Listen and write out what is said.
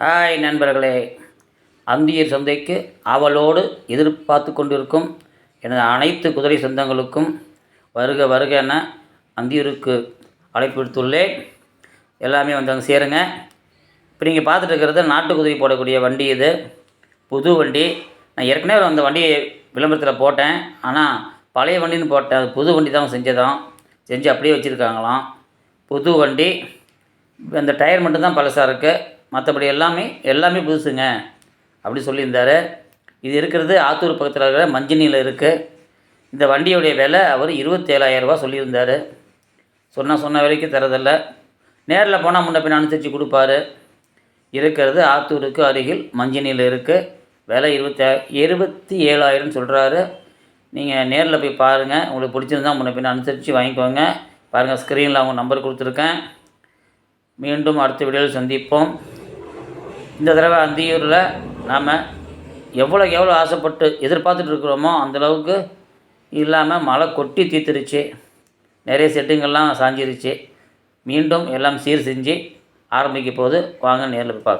Hi நண்பர்களே. அந்தியர் சந்தைக்கு ஆவலோடு எதிர்பார்த்து கொண்டிருக்கும் எனது அனைத்து குதிரை சொந்தங்களுக்கும் வருக வருக என அந்தியூருக்கு அழைப்பு விடுத்துள்ளேன். எல்லாமே வந்து அங்கே சேருங்க. இப்போ நீங்கள் பார்த்துட்டு இருக்கிறது நாட்டு குதிரை போடக்கூடிய வண்டி இது. புது வண்டி. நான் ஏற்கனவே அந்த வண்டியை விளம்பரத்தில் போட்டேன். ஆனால் பழைய வண்டின்னு போட்டேன். அது புது வண்டி தான் செஞ்சதும். செஞ்சு அப்படியே வச்சுருக்காங்களாம். புது வண்டி. அந்த டயர் மட்டும்தான் பழசாக இருக்குது மற்றபடி எல்லாமே எல்லாமே புதுசுங்க. அப்படி சொல்லியிருந்தாரு. இது இருக்கிறது ஆத்தூர் பக்கத்தில் இருக்கிற மஞ்சினியில் இருக்குது இந்த வண்டியோடைய விலை அவர் இருபத்தேழாயிரரூபா சொல்லியிருந்தார். சொன்ன சொன்ன விலைக்கு தரதில்ல. நேரில் போனால் முன்ன பின்ன அனுசரித்து கொடுப்பாரு. இருக்கிறது ஆத்தூருக்கு அருகில் மஞ்சினியில் இருக்குது விலை இருபத்தே இருபத்தி ஏழாயிரம் சொல்கிறாரு நீங்கள் நேரில் போய் பாருங்கள் உங்களுக்கு பிடிச்சிருந்தா முன்ன பின் அனுசரித்து வாங்கிக்கோங்க. பாருங்கள் ஸ்க்ரீனில் அவங்க நம்பர் கொடுத்துருக்கேன். மீண்டும் அடுத்த வீடியோவில் சந்திப்போம். இந்த தடவை அந்தியூரில் நாம் எவ்வளோக்கு எவ்வளோ ஆசைப்பட்டு எதிர்பார்த்துட்டு இருக்கிறோமோ அந்தளவுக்கு இல்லாமல் மழை கொட்டி தீர்த்துருச்சு நிறைய செட்டுங்கள்லாம் சாஞ்சிருச்சு. மீண்டும் எல்லாம் சீர் செஞ்சு ஆரம்பிக்க போது வாங்க நேரில் போய் பார்க்கலாம்.